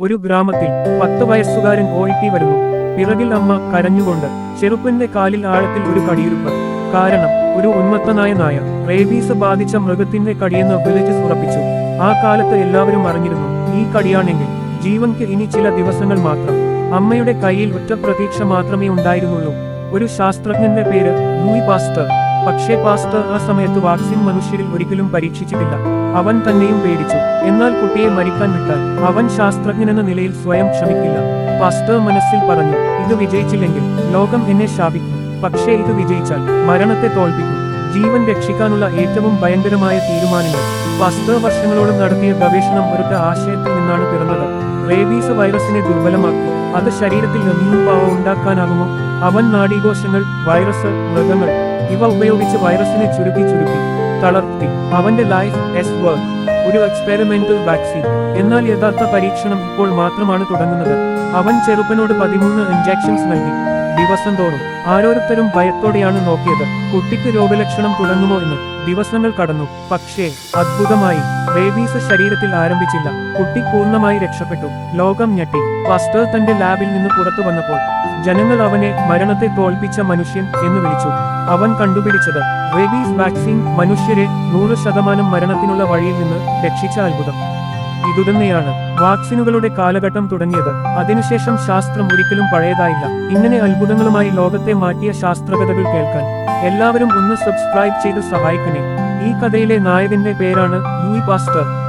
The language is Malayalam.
ഒരു ഗ്രാമത്തിൽ പത്ത് വയസ്സുകാരൻ ഓയിട്ടി വരുന്നു. പിറകിൽ അമ്മ കരഞ്ഞുകൊണ്ട് ചെറുപ്പന്റെ കാലിൽ ആഴത്തിൽ ഒരു കടിയിരുപ്പ്. കാരണം ഒരു ഉന്മത്തനായ നായ റേബീസ് ബാധിച്ച മൃഗത്തിന്റെ കടിയെന്ന് വിളിച്ച് ഉറപ്പിച്ചു. ആ കാലത്ത് എല്ലാവരും അറിഞ്ഞിരുന്നു ഈ കടിയാണെങ്കിൽ ജീവൻക്ക് ഇനി ചില ദിവസങ്ങൾ മാത്രം. അമ്മയുടെ കയ്യിൽ ഒറ്റ പ്രതീക്ഷ മാത്രമേ ഉണ്ടായിരുന്നുള്ളൂ. ഒരു ശാസ്ത്രജ്ഞന്റെ പേര് ലൂയി പാസ്റ്റർ. പക്ഷേ പാസ്റ്റർ ആ സമയത്ത് വാക്സിൻ മനുഷ്യരിൽ ഒരിക്കലും പരീക്ഷിച്ചിട്ടില്ല. അവൻ തന്നെയും പേടിച്ചു. എന്നാൽ കുട്ടിയെ മരിക്കാൻ വിട്ടാൽ അവൻ ശാസ്ത്രജ്ഞനെന്ന നിലയിൽ സ്വയം ക്ഷമിക്കില്ല പാസ്റ്റർ മനസ്സിൽ പറഞ്ഞു ഇത് വിജയിച്ചില്ലെങ്കിൽ ലോകം എന്നെ ശാപിക്കും. പക്ഷേ ഇത് വിജയിച്ചാൽ മരണത്തെ തോൽപ്പിക്കും. ജീവൻ രക്ഷിക്കാനുള്ള ഏറ്റവും ഭയങ്കരമായ തീരുമാനങ്ങൾ. പാസ്റ്റർ വർഷങ്ങളോളം നടത്തിയ ഗവേഷണം ഒരൊറ്റ ആശയത്തിൽ നിന്നാണ് പിറന്നത്. റേബീസ് വൈറസിനെ ദുർബലമാക്കി. അത് ശരീരത്തിൽ ഇമ്മ്യൂൺ പാവ ഉണ്ടാക്കാനാകുമോ? അവൻ നാഡീകോശങ്ങൾ വൈറസ് മൃഗങ്ങൾ ഇവ ഉപയോഗിച്ച് വൈറസിനെ ചുരുക്കി ചുരുക്കി തളർത്തി. അവന്റെ ലൈഫ് എസ് വർക്ക് ഒരു എക്സ്പെരിമെന്റൽ വാക്സിൻ എന്നാൽ യഥാർത്ഥ പരീക്ഷണം ഇപ്പോൾ മാത്രമാണ് തുടങ്ങുന്നത്. അവൻ ചെറുപ്പനോട് പതിമൂന്ന് ഇഞ്ചക്ഷൻസ് നൽകി. ദിവസം തോറും ആരോരുത്തരും ഭയത്തോടെയാണ് നോക്കിയത്. കുട്ടിക്ക് രോഗലക്ഷണം തുടങ്ങുമോ എന്ന്. ദിവസങ്ങൾ കടന്നു. പക്ഷേ അത്ഭുതമായി റേബീസ് ശരീരത്തിൽ ആരംഭിച്ചില്ല. കുട്ടി പൂർണമായി രക്ഷപ്പെട്ടു. ലോകം ഞെട്ടി. പാസ്റ്റർ തന്റെ ലാബിൽ നിന്ന് പുറത്തു വന്നപ്പോൾ ജനങ്ങൾ അവനെ മരണത്തെ തോൽപ്പിച്ച മനുഷ്യൻ എന്ന് വിളിച്ചു. അവൻ കണ്ടുപിടിച്ചത് റേബീസ് വാക്സിൻ മനുഷ്യരെ നൂറ് ശതമാനം മരണത്തിനുള്ള വഴിയിൽ നിന്ന് രക്ഷിച്ച അത്ഭുതം. ഇതുതന്നെയാണ് വാക്സിനുകളുടെ കാലഘട്ടം തുടങ്ങിയത്. അതിനുശേഷം ശാസ്ത്രം ഒരിക്കലും പഴയതായില്ല. ഇങ്ങനെ അത്ഭുതങ്ങളുമായി ലോകത്തെ മാറ്റിയ ശാസ്ത്രകഥകൾ കേൾക്കാൻ എല്ലാവരും ഒന്ന് സബ്സ്ക്രൈബ് ചെയ്ത് സഹായിക്കണേ. ഈ കഥയിലെ നായകന്റെ പേരാണ് ലൂയി പാസ്റ്റർ.